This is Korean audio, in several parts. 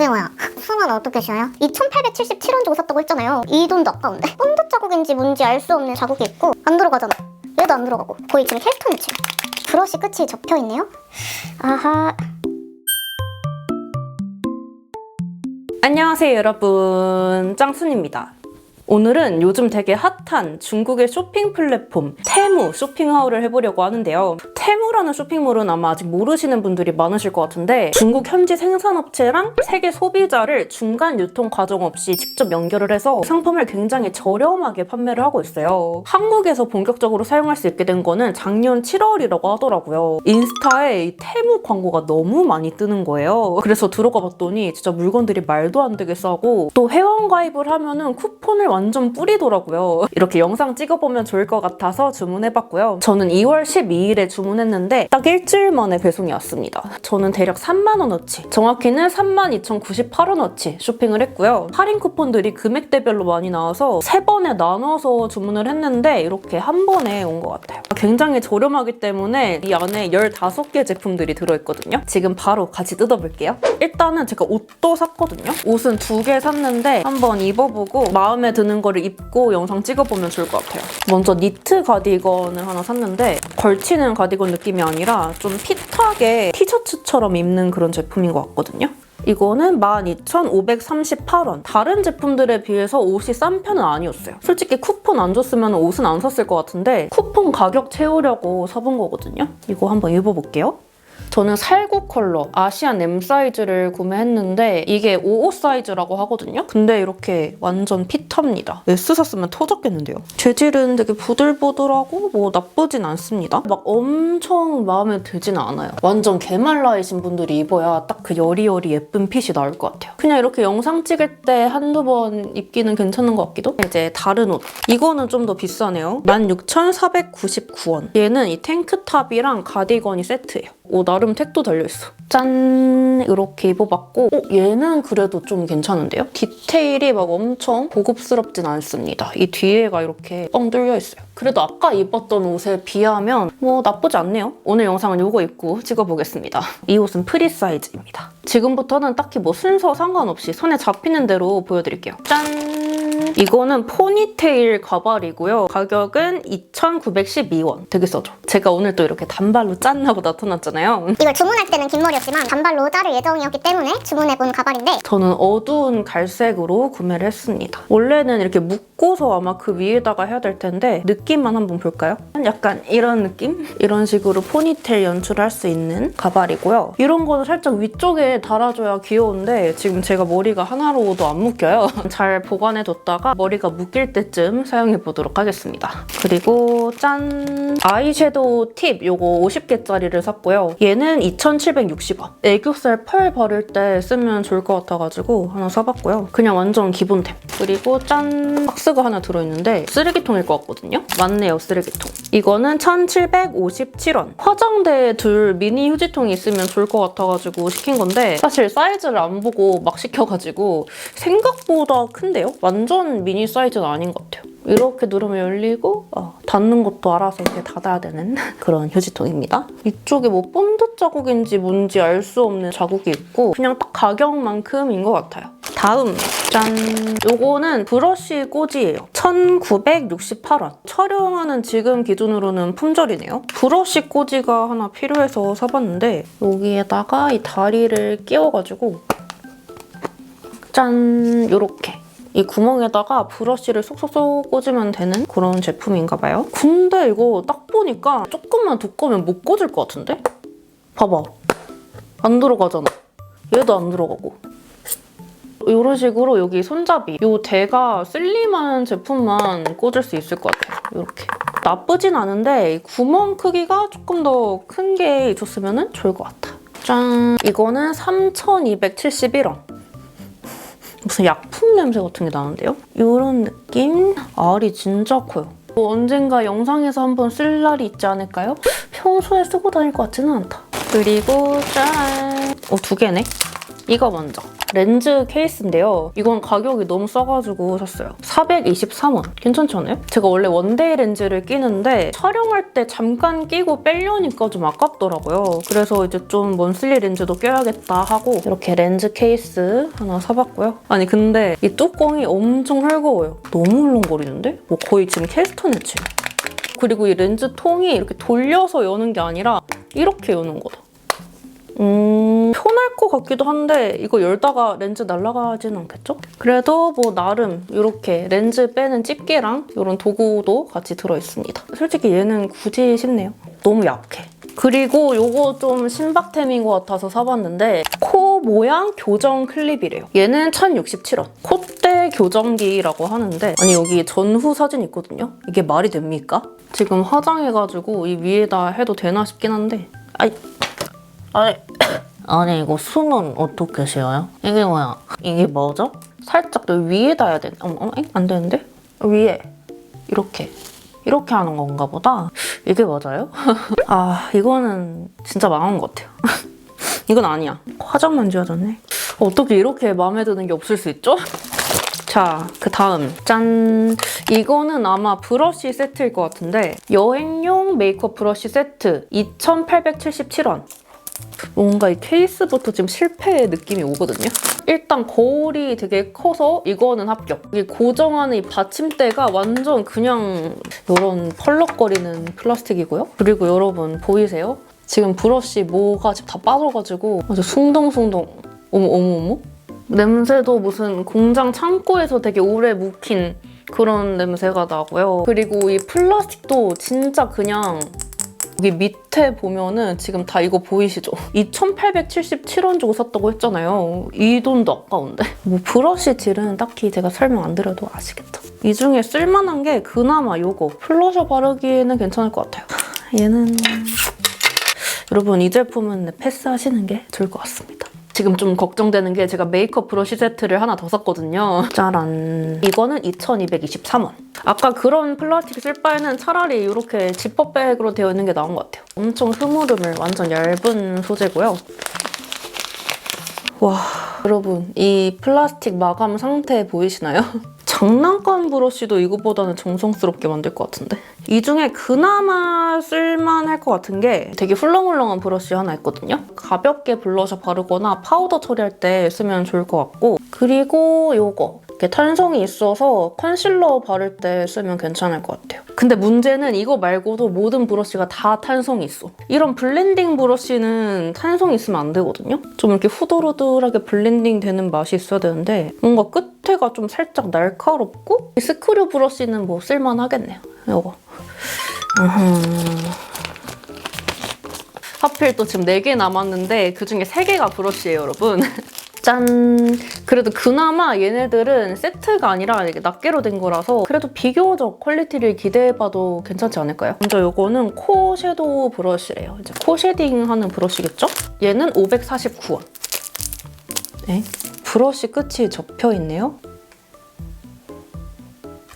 이승호야 수만 어떻게 쉬어요? 2,877원 주고 샀다고 했잖아요. 이 돈도 아까운데. 본드 자국인지 뭔지 알 수 없는 자국이 있고 안 들어가잖아. 얘도 안 들어가고. 거의 지금 켈톤 매출 브러쉬 끝이 접혀 있네요. 아하. 안녕하세요 여러분. 짱순입니다 오늘은 요즘 되게 핫한 중국의 쇼핑 플랫폼 테무 쇼핑하울을 해보려고 하는데요. 테무라는 쇼핑몰은 아마 아직 모르시는 분들이 많으실 것 같은데 중국 현지 생산업체랑 세계 소비자를 중간 유통 과정 없이 직접 연결을 해서 상품을 굉장히 저렴하게 판매를 하고 있어요. 한국에서 본격적으로 사용할 수 있게 된 거는 작년 7월이라고 하더라고요. 인스타에 이 테무 광고가 너무 많이 뜨는 거예요. 그래서 들어가 봤더니 진짜 물건들이 말도 안 되게 싸고 또 회원 가입을 하면은 쿠폰을 완전 뿌리더라고요. 이렇게 영상 찍어보면 좋을 것 같아서 주문해봤고요. 저는 2월 12일에 주문했는데 딱 일주일 만에 배송이 왔습니다. 저는 대략 3만원어치, 정확히는 32,098원어치 쇼핑을 했고요. 할인 쿠폰들이 금액대별로 많이 나와서 세 번에 나눠서 주문을 했는데 이렇게 한 번에 온 것 같아요. 굉장히 저렴하기 때문에 이 안에 15개 제품들이 들어있거든요. 지금 바로 같이 뜯어볼게요. 일단은 제가 옷도 샀거든요. 옷은 두 개 샀는데 한번 입어보고 마음에 드는 거를 입고 영상 찍어보면 좋을 것 같아요. 먼저 니트 가디건을 하나 샀는데 걸치는 가디건 느낌이 아니라 좀 핏하게 티셔츠처럼 입는 그런 제품인 것 같거든요. 이거는 12,538원. 다른 제품들에 비해서 옷이 싼 편은 아니었어요. 솔직히 쿠폰 안 줬으면 옷은 안 샀을 것 같은데 쿠폰 가격 채우려고 사본 거거든요. 이거 한번 입어볼게요. 저는 살구 컬러 아시안 M 사이즈를 구매했는데 이게 55 사이즈라고 하거든요. 근데 이렇게 완전 핏합니다. S 샀으면 터졌겠는데요. 재질은 되게 부들부들하고 뭐 나쁘진 않습니다. 막 엄청 마음에 들진 않아요. 완전 개말라이신 분들이 입어야 딱 그 여리여리 예쁜 핏이 나올 것 같아요. 그냥 이렇게 영상 찍을 때 한두 번 입기는 괜찮은 것 같기도. 이제 다른 옷. 이거는 좀 더 비싸네요. 16,499원. 얘는 이 탱크탑이랑 가디건이 세트예요. 오 나름 택도 달려있어. 짠 이렇게 입어봤고 어, 얘는 그래도 좀 괜찮은데요? 디테일이 막 엄청 고급스럽진 않습니다. 이 뒤에가 이렇게 뻥 뚫려 있어요. 그래도 아까 입었던 옷에 비하면 뭐 나쁘지 않네요. 오늘 영상은 이거 입고 찍어보겠습니다. 이 옷은 프리 사이즈입니다. 지금부터는 딱히 뭐 순서 상관없이 손에 잡히는 대로 보여드릴게요. 짠! 이거는 포니테일 가발이고요. 가격은 2,912원. 되게 싸죠? 제가 오늘 또 이렇게 단발로 짠하고 나타났잖아요. 이걸 주문할 때는 긴 머리였지만 단발로 자를 예정이었기 때문에 주문해본 가발인데 저는 어두운 갈색으로 구매를 했습니다. 원래는 이렇게 묶고서 아마 그 위에다가 해야 될 텐데 느낌만 한번 볼까요? 약간 이런 느낌? 이런 식으로 포니테일 연출할 수 있는 가발이고요. 이런 거는 살짝 위쪽에 달아줘야 귀여운데 지금 제가 머리가 하나로도 안 묶여요. 잘 보관해뒀다가 머리가 묶일 때쯤 사용해보도록 하겠습니다. 그리고 짠! 아이섀도우 팁 요거 50개짜리를 샀고요. 얘는 2,760원. 애교살 펄 바를 때 쓰면 좋을 것 같아가지고 하나 사봤고요. 그냥 완전 기본템. 그리고 짠! 박스가 하나 들어있는데 쓰레기통일 것 같거든요? 맞네요, 쓰레기통. 이거는 1,757원. 화장대에 둘 미니 휴지통이 있으면 좋을 것 같아가지고 시킨 건데 사실 사이즈를 안 보고 막 시켜가지고 생각보다 큰데요? 완전 미니 사이즈는 아닌 것 같아요. 이렇게 누르면 열리고 어, 닫는 것도 알아서 이렇게 닫아야 되는 그런 휴지통입니다. 이쪽에 뭐 본드 자국인지 뭔지 알 수 없는 자국이 있고 그냥 딱 가격만큼인 것 같아요. 다음 짠! 요거는 브러쉬 꽂이에요. 1968원. 촬영하는 지금 기준으로는 품절이네요. 브러쉬 꽂이가 하나 필요해서 사봤는데 여기에다가 이 다리를 끼워가지고 짠! 요렇게 이 구멍에다가 브러쉬를 쏙쏙쏙 꽂으면 되는 그런 제품인가 봐요. 근데 이거 딱 보니까 조금만 두꺼우면 못 꽂을 것 같은데? 봐봐. 안 들어가잖아. 얘도 안 들어가고. 이런 식으로 여기 손잡이, 이 대가 슬림한 제품만 꽂을 수 있을 것 같아요. 이렇게. 나쁘진 않은데 이 구멍 크기가 조금 더 큰게 있었으면 좋을 것 같아. 짠! 이거는 3,271원. 무슨 약품 냄새 같은 게 나는데요? 이런 느낌? 알이 진짜 커요. 뭐 언젠가 영상에서 한번 쓸 날이 있지 않을까요? 평소에 쓰고 다닐 것 같지는 않다. 그리고 짠! 어, 두 개네? 이거 먼저. 렌즈 케이스인데요. 이건 가격이 너무 싸가지고 샀어요. 423원. 괜찮지 않아요? 제가 원래 원데이 렌즈를 끼는데 촬영할 때 잠깐 끼고 빼려니까 좀 아깝더라고요. 그래서 이제 좀 먼슬리 렌즈도 껴야겠다 하고 이렇게 렌즈 케이스 하나 사봤고요. 아니 근데 이 뚜껑이 엄청 헐거워요. 너무 울렁거리는데? 뭐 거의 지금 해치. 그리고 이 렌즈 통이 이렇게 돌려서 여는 게 아니라 이렇게 여는 거다. 음, 편할 것 같기도 한데 이거 열다가 렌즈 날아가진 않겠죠? 그래도 뭐 나름 이렇게 렌즈 빼는 집게랑 이런 도구도 같이 들어있습니다. 솔직히 얘는 굳이 싶네요. 너무 약해. 그리고 요거 좀 신박템인 것 같아서 사봤는데 코 모양 교정 클립이래요. 얘는 1067원. 콧대 교정기라고 하는데 아니 여기 전후 사진 있거든요. 이게 말이 됩니까? 지금 화장해가지고 이 위에다 해도 되나 싶긴 한데 아이 아니, 아니 이거 숨은 어떻게 쉬어요? 이게 뭐야? 이게 뭐죠? 살짝 더 위에다 해야 돼. 어머, 어머, 엥? 안 되는데? 위에 이렇게 이렇게 하는 건가 보다. 이게 맞아요? 아 이거는 진짜 망한 것 같아요. 이건 아니야. 화장만 지워졌네. 어떻게 이렇게 마음에 드는 게 없을 수 있죠? 자, 그 다음. 짠! 이거는 아마 브러쉬 세트일 것 같은데 여행용 메이크업 브러쉬 세트 2,877원. 뭔가 이 케이스부터 지금 실패의 느낌이 오거든요. 일단 거울이 되게 커서 이거는 합격. 이 고정하는 이 받침대가 완전 그냥 이런 펄럭거리는 플라스틱이고요. 그리고 여러분 보이세요? 지금 브러쉬 모가 지금 다 빠져가지고 아주 숭덩숭덩. 어머 어머 어머. 냄새도 무슨 공장 창고에서 되게 오래 묵힌 그런 냄새가 나고요. 그리고 이 플라스틱도 진짜 그냥 여기 밑에 보면은 지금 다 이거 보이시죠? 2,877원 주고 샀다고 했잖아요. 이 돈도 아까운데? 뭐 브러쉬 질은 딱히 제가 설명 안 드려도 아시겠죠? 이 중에 쓸만한 게 그나마 요거 플러셔 바르기에는 괜찮을 것 같아요. 얘는 여러분 이 제품은 패스하시는 게 좋을 것 같습니다. 지금 좀 걱정되는 게 제가 메이크업 브러쉬 세트를 하나 더 샀거든요. 짜란. 이거는 2,223원. 아까 그런 플라스틱 쓸 바에는 차라리 이렇게 지퍼백으로 되어 있는 게 나은 것 같아요. 엄청 흐물흐물 완전 얇은 소재고요. 와, 여러분 이 플라스틱 마감 상태 보이시나요? 장난감 브러쉬도 이거보다는 정성스럽게 만들 것 같은데? 이 중에 그나마 쓸만할 것 같은 게 되게 훌렁훌렁한 브러쉬 하나 있거든요? 가볍게 블러셔 바르거나 파우더 처리할 때 쓰면 좋을 것 같고 그리고 요거 이렇게 탄성이 있어서 컨실러 바를 때 쓰면 괜찮을 것 같아요. 근데 문제는 이거 말고도 모든 브러쉬가 다 탄성이 있어. 이런 블렌딩 브러쉬는 탄성이 있으면 안 되거든요? 좀 이렇게 후들후들하게 블렌딩 되는 맛이 있어야 되는데 뭔가 끝에가 좀 살짝 날카롭고 이 스크류 브러쉬는 뭐 쓸만하겠네요. 이거. 음흠. 하필 또 지금 4개 남았는데 그중에 3개가 브러쉬예요, 여러분. 짠! 그래도 그나마 얘네들은 세트가 아니라 이게 낱개로 된 거라서 그래도 비교적 퀄리티를 기대해봐도 괜찮지 않을까요? 먼저 이거는 코 섀도우 브러쉬래요. 이제 코 쉐딩 하는 브러쉬겠죠? 얘는 549원. 네. 브러쉬 끝이 접혀 있네요.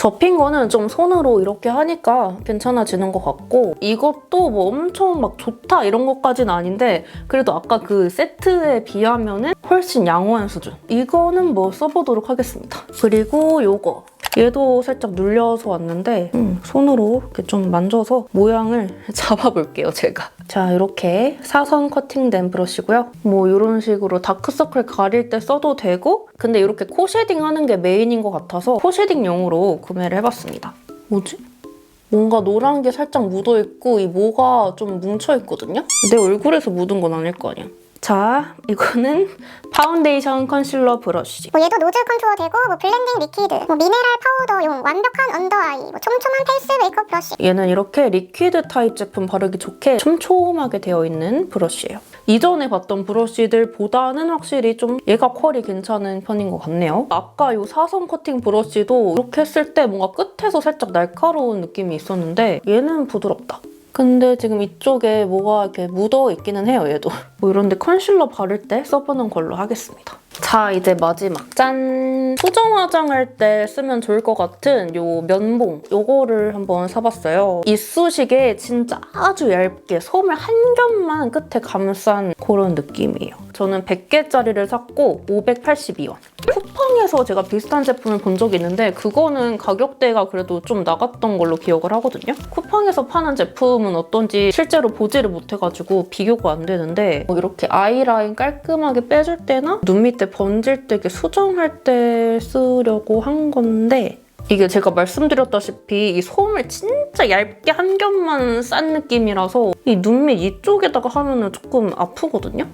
접힌 거는 좀 손으로 이렇게 하니까 괜찮아지는 것 같고 이것도 뭐 엄청 막 좋다 이런 것까지는 아닌데 그래도 아까 그 세트에 비하면 은 훨씬 양호한 수준. 이거는 뭐 써보도록 하겠습니다. 그리고 요거 얘도 살짝 눌려서 왔는데 음, 손으로 이렇게 좀 만져서 모양을 잡아볼게요 제가. 자 이렇게 사선 커팅된 브러쉬고요. 뭐 이런 식으로 다크서클 가릴 때 써도 되고 근데 이렇게 코 쉐딩 하는 게 메인인 것 같아서 코 쉐딩용으로 구매를 해봤습니다. 뭐지? 뭔가 노란 게 살짝 묻어있고 이 모가 좀 뭉쳐있거든요? 내 얼굴에서 묻은 건 아닐 거 아니야 자 이거는 파운데이션 컨실러 브러쉬 뭐 얘도 노즐 컨투어 되고 뭐 블렌딩 리퀴드, 뭐 미네랄 파우더용 완벽한 언더아이, 뭐 촘촘한 페이스 메이크업 브러쉬. 얘는 이렇게 리퀴드 타입 제품 바르기 좋게 촘촘하게 되어 있는 브러쉬예요. 이전에 봤던 브러쉬들보다는 확실히 좀 얘가 퀄이 괜찮은 편인 것 같네요. 아까 이 사선 커팅 브러쉬도 이렇게 했을 때 뭔가 끝에서 살짝 날카로운 느낌이 있었는데 얘는 부드럽다. 근데 지금 이쪽에 뭐가 이렇게 묻어 있기는 해요, 얘도. 뭐 이런데 컨실러 바를 때 써보는 걸로 하겠습니다. 자, 이제 마지막. 짠! 수정 화장할 때 쓰면 좋을 것 같은 요 면봉. 요거를 한번 사봤어요. 이쑤시개 진짜 아주 얇게 솜을 한 겹만 끝에 감싼 그런 느낌이에요. 저는 100개짜리를 샀고 582원. 쿠팡에서 제가 비슷한 제품을 본 적이 있는데 그거는 가격대가 그래도 좀 나갔던 걸로 기억을 하거든요. 쿠팡에서 파는 제품은 어떤지 실제로 보지를 못해가지고 비교가 안 되는데 뭐 이렇게 아이라인 깔끔하게 빼줄 때나 눈 밑에 번질 때 이렇게 수정할 때 쓰려고 한 건데 이게 제가 말씀드렸다시피 이 솜을 진짜 얇게 한 겹만 싼 느낌이라서 이 눈밑 이쪽에다가 하면 은 조금 아프거든요?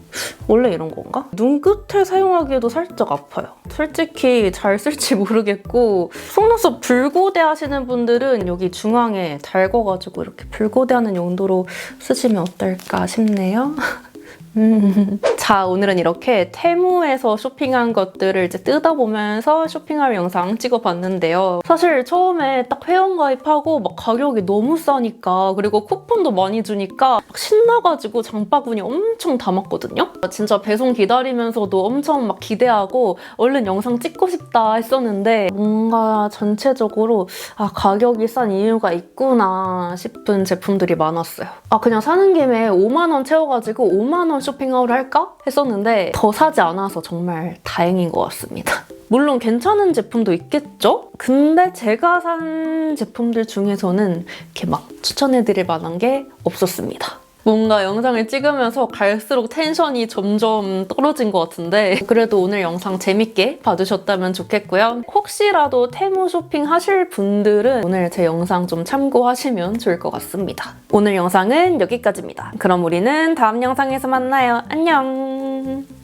원래 이런 건가? 눈 끝에 사용하기에도 살짝 아파요. 솔직히 잘 쓸지 모르겠고 속눈썹 불고데 하시는 분들은 여기 중앙에 달궈가지고 이렇게 불고데 하는 용도로 쓰시면 어떨까 싶네요. 음. 자, 오늘은 이렇게 테무에서 쇼핑한 것들을 이제 뜯어보면서 쇼핑할 영상 찍어봤는데요. 사실 처음에 딱 회원 가입하고 막 가격이 너무 싸니까 그리고 쿠폰도 많이 주니까 막 신나가지고 장바구니 엄청 담았거든요. 진짜 배송 기다리면서도 엄청 막 기대하고 얼른 영상 찍고 싶다 했었는데 뭔가 전체적으로 아, 가격이 싼 이유가 있구나 싶은 제품들이 많았어요. 아, 그냥 사는 김에 5만 원 채워가지고 5만 원 쇼핑하우를 할까? 했었는데 더 사지 않아서 정말 다행인 것 같습니다. 물론 괜찮은 제품도 있겠죠? 근데 제가 산 제품들 중에서는 이렇게 막 추천해드릴 만한 게 없었습니다. 뭔가 영상을 찍으면서 갈수록 텐션이 점점 떨어진 것 같은데 그래도 오늘 영상 재밌게 봐주셨다면 좋겠고요. 혹시라도 테무 쇼핑 하실 분들은 오늘 제 영상 좀 참고하시면 좋을 것 같습니다. 오늘 영상은 여기까지입니다. 그럼 우리는 다음 영상에서 만나요. 안녕!